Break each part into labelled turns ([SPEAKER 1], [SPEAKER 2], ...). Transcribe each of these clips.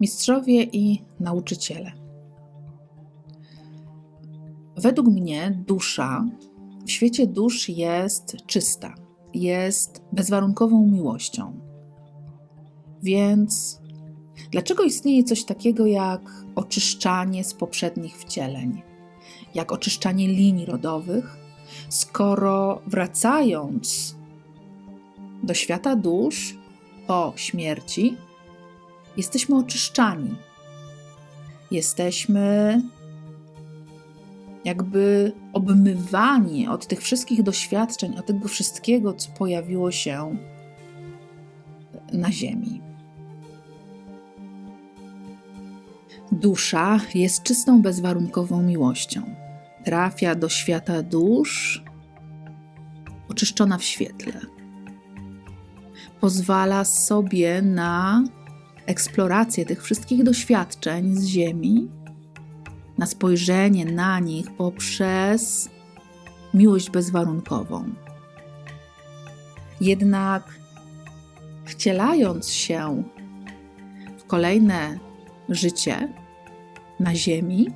[SPEAKER 1] mistrzowie i nauczyciele. Według mnie dusza w świecie dusz jest czysta, jest bezwarunkową miłością. Więc dlaczego istnieje coś takiego jak oczyszczanie z poprzednich wcieleń, jak oczyszczanie linii rodowych, skoro wracając do świata dusz po śmierci, jesteśmy oczyszczani. Jesteśmy jakby obmywani od tych wszystkich doświadczeń, od tego wszystkiego, co pojawiło się na Ziemi. Dusza jest czystą, bezwarunkową miłością. Trafia do świata dusz, oczyszczona w świetle. Pozwala sobie na eksplorację tych wszystkich doświadczeń z Ziemi, na spojrzenie na nich poprzez miłość bezwarunkową. Jednak wcielając się w kolejne życie na Ziemi,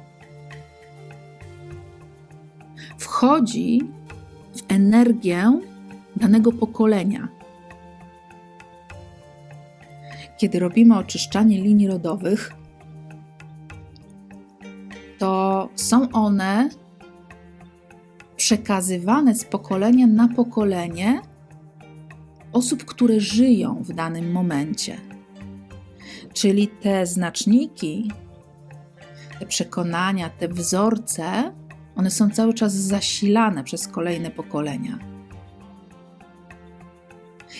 [SPEAKER 1] wchodzi w energię danego pokolenia. Kiedy robimy oczyszczanie linii rodowych, to są one przekazywane z pokolenia na pokolenie osób, które żyją w danym momencie. Czyli te znaczniki, te przekonania, te wzorce, one są cały czas zasilane przez kolejne pokolenia.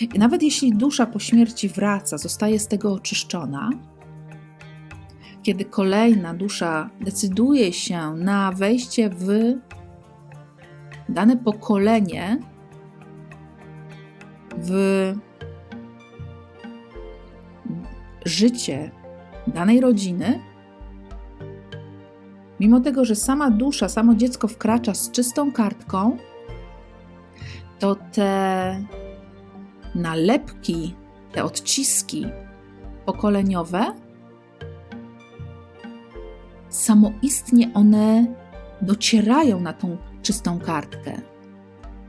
[SPEAKER 1] I nawet jeśli dusza po śmierci wraca, zostaje z tego oczyszczona, kiedy kolejna dusza decyduje się na wejście w dane pokolenie, w życie danej rodziny, mimo tego, że sama dusza, samo dziecko wkracza z czystą kartką, to te nalepki, te odciski pokoleniowe, samoistnie one docierają na tą czystą kartkę.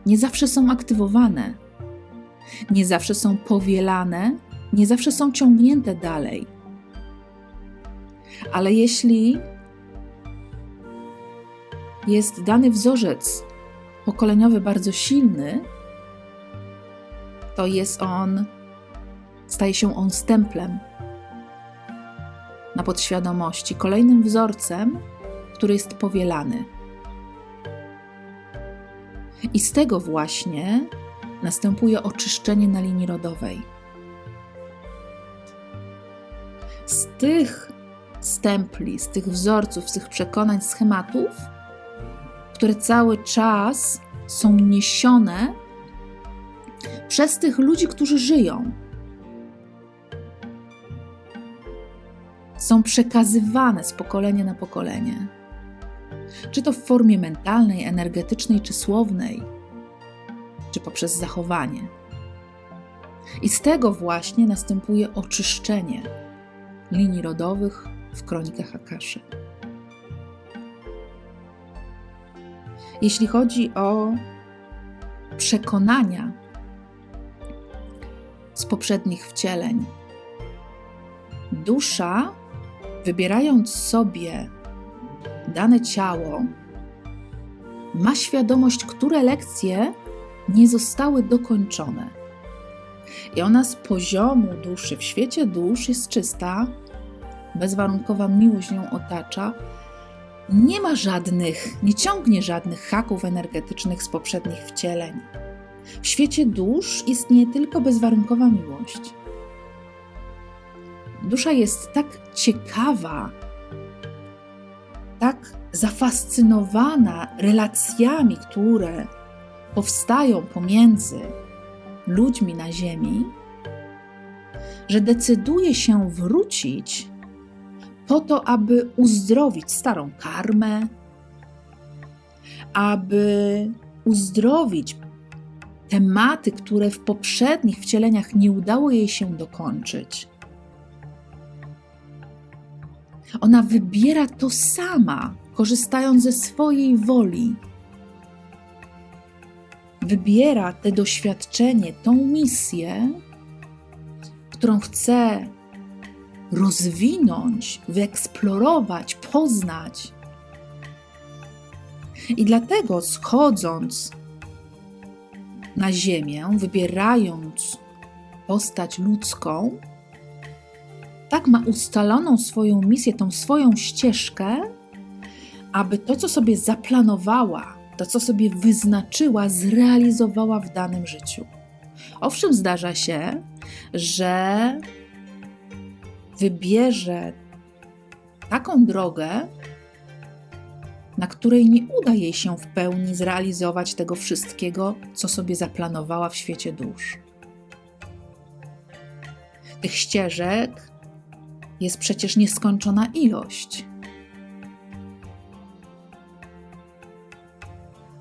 [SPEAKER 1] Nie zawsze są aktywowane, nie zawsze są powielane, nie zawsze są ciągnięte dalej. Ale jeśli jest dany wzorzec pokoleniowy bardzo silny, to jest on, staje się on stemplem na podświadomości, kolejnym wzorcem, który jest powielany. I z tego właśnie następuje oczyszczenie na linii rodowej. Z tych stempli, z tych wzorców, z tych przekonań, schematów, które cały czas są niesione przez tych ludzi, którzy żyją. Są przekazywane z pokolenia na pokolenie. Czy to w formie mentalnej, energetycznej, czy słownej, czy poprzez zachowanie. I z tego właśnie następuje oczyszczenie linii rodowych w kronikach Akaszy. Jeśli chodzi o przekonania z poprzednich wcieleń, dusza, wybierając sobie dane ciało, ma świadomość, które lekcje nie zostały dokończone. I ona z poziomu duszy, w świecie dusz jest czysta, bezwarunkowa miłość ją otacza. Nie ma żadnych, nie ciągnie żadnych haków energetycznych z poprzednich wcieleń. W świecie dusz istnieje tylko bezwarunkowa miłość. Dusza jest tak ciekawa, tak zafascynowana relacjami, które powstają pomiędzy ludźmi na Ziemi, że decyduje się wrócić po to, aby uzdrowić starą karmę, aby uzdrowić tematy, które w poprzednich wcieleniach nie udało jej się dokończyć. Ona wybiera to sama, korzystając ze swojej woli. Wybiera te doświadczenie, tą misję, którą chce rozwinąć, wyeksplorować, poznać. I dlatego schodząc na Ziemię, wybierając postać ludzką, tak ma ustaloną swoją misję, tą swoją ścieżkę, aby to, co sobie zaplanowała, to, co sobie wyznaczyła, zrealizowała w danym życiu. Owszem, zdarza się, że wybierze taką drogę, na której nie uda jej się w pełni zrealizować tego wszystkiego, co sobie zaplanowała w świecie dusz. Tych ścieżek jest przecież nieskończona ilość.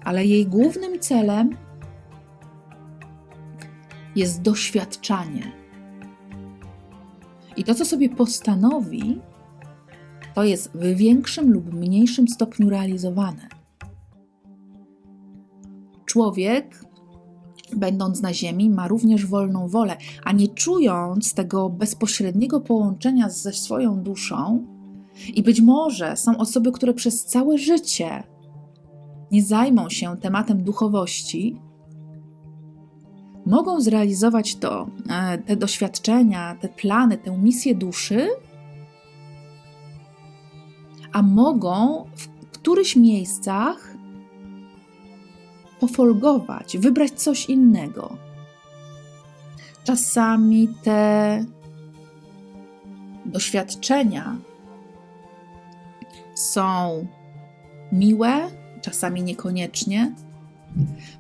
[SPEAKER 1] Ale jej głównym celem jest doświadczanie. I to, co sobie postanowi, to jest w większym lub mniejszym stopniu realizowane. Człowiek, będąc na Ziemi, ma również wolną wolę, a nie czując tego bezpośredniego połączenia ze swoją duszą, i być może są osoby, które przez całe życie nie zajmą się tematem duchowości, mogą zrealizować to, e, te doświadczenia, te plany, tę misję duszy, mogą w którychś miejscach pofolgować, wybrać coś innego. Czasami te doświadczenia są miłe, czasami niekoniecznie,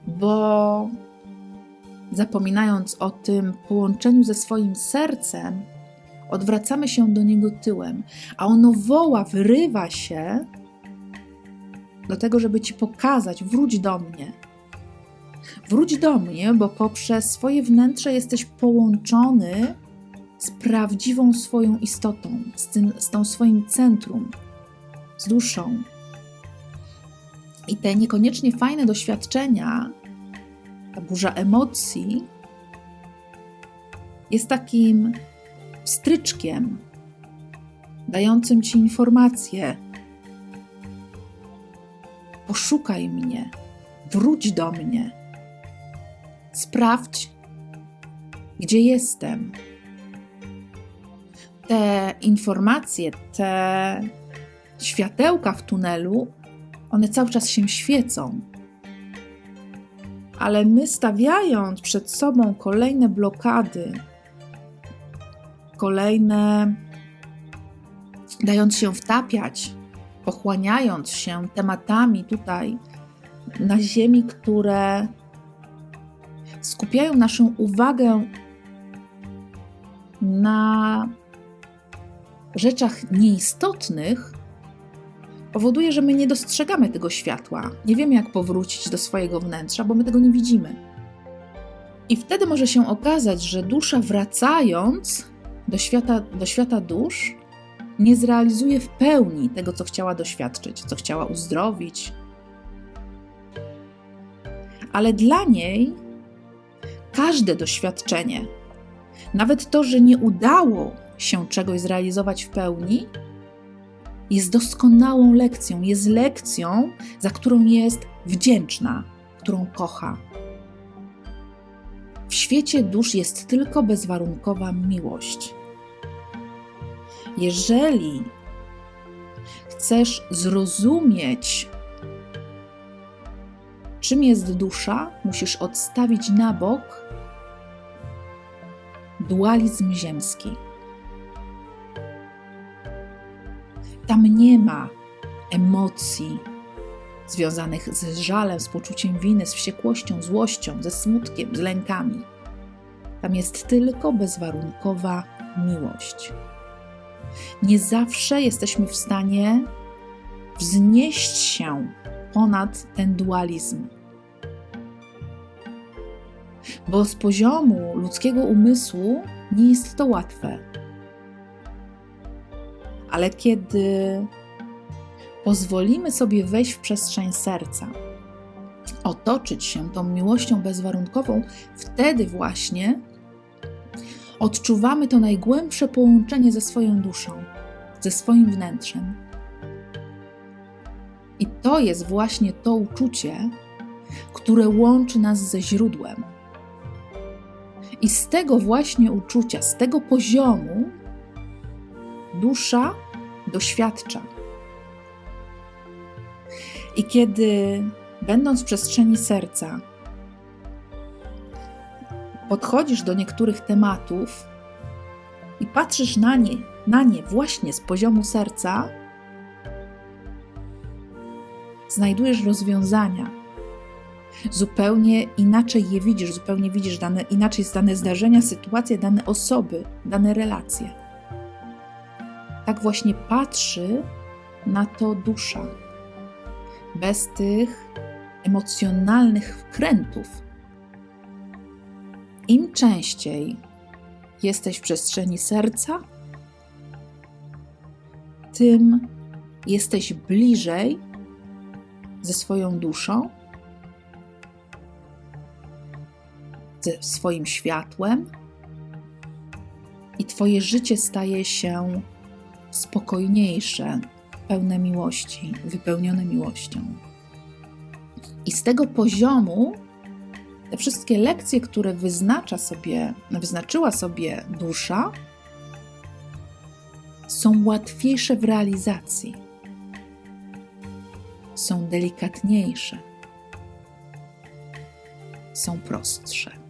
[SPEAKER 1] bo zapominając o tym połączeniu ze swoim sercem, odwracamy się do niego tyłem, a ono woła, wyrywa się do tego, żeby ci pokazać: wróć do mnie. Wróć do mnie, bo poprzez swoje wnętrze jesteś połączony z prawdziwą swoją istotą, z, tym, z tą swoim centrum, z duszą. I te niekoniecznie fajne doświadczenia, ta burza emocji, jest takim stryczkiem dającym ci informację: poszukaj mnie, wróć do mnie, sprawdź, gdzie jestem. Te informacje, te światełka w tunelu, one cały czas się świecą. Ale my stawiając przed sobą kolejne blokady, kolejne, dając się wtapiać, pochłaniając się tematami tutaj na Ziemi, które skupiają naszą uwagę na rzeczach nieistotnych, powoduje, że my nie dostrzegamy tego światła. Nie wiemy, jak powrócić do swojego wnętrza, bo my tego nie widzimy. I wtedy może się okazać, że dusza wracając do świata, do świata dusz, nie zrealizuje w pełni tego, co chciała doświadczyć, co chciała uzdrowić. Ale dla niej każde doświadczenie, nawet to, że nie udało się czegoś zrealizować w pełni, jest doskonałą lekcją, jest lekcją, za którą jest wdzięczna, którą kocha. W świecie dusz jest tylko bezwarunkowa miłość. Jeżeli chcesz zrozumieć, czym jest dusza, musisz odstawić na bok dualizm ziemski. Tam nie ma emocji związanych z żalem, z poczuciem winy, z wściekłością, złością, ze smutkiem, z lękami. Tam jest tylko bezwarunkowa miłość. Nie zawsze jesteśmy w stanie wznieść się ponad ten dualizm. Bo z poziomu ludzkiego umysłu nie jest to łatwe ale kiedy pozwolimy sobie wejść w przestrzeń serca, otoczyć się tą miłością bezwarunkową, wtedy właśnie odczuwamy to najgłębsze połączenie ze swoją duszą, ze swoim wnętrzem. I to jest właśnie to uczucie, które łączy nas ze źródłem. I z tego właśnie uczucia, z tego poziomu dusza doświadcza. I kiedy, będąc w przestrzeni serca, podchodzisz do niektórych tematów i patrzysz na nie, na nie właśnie z poziomu serca, znajdujesz rozwiązania. Zupełnie inaczej je widzisz, zupełnie widzisz dane, inaczej dane zdarzenia, sytuacje, dane osoby, dane relacje. Tak właśnie patrzy na to dusza, bez tych emocjonalnych wkrętów. Im częściej jesteś w przestrzeni serca, tym jesteś bliżej ze swoją duszą, ze swoim światłem, i Twoje życie staje się spokojniejsze, pełne miłości, wypełnione miłością. I z tego poziomu te wszystkie lekcje, które wyznacza sobie, wyznaczyła sobie dusza, są łatwiejsze w realizacji, są delikatniejsze, są prostsze.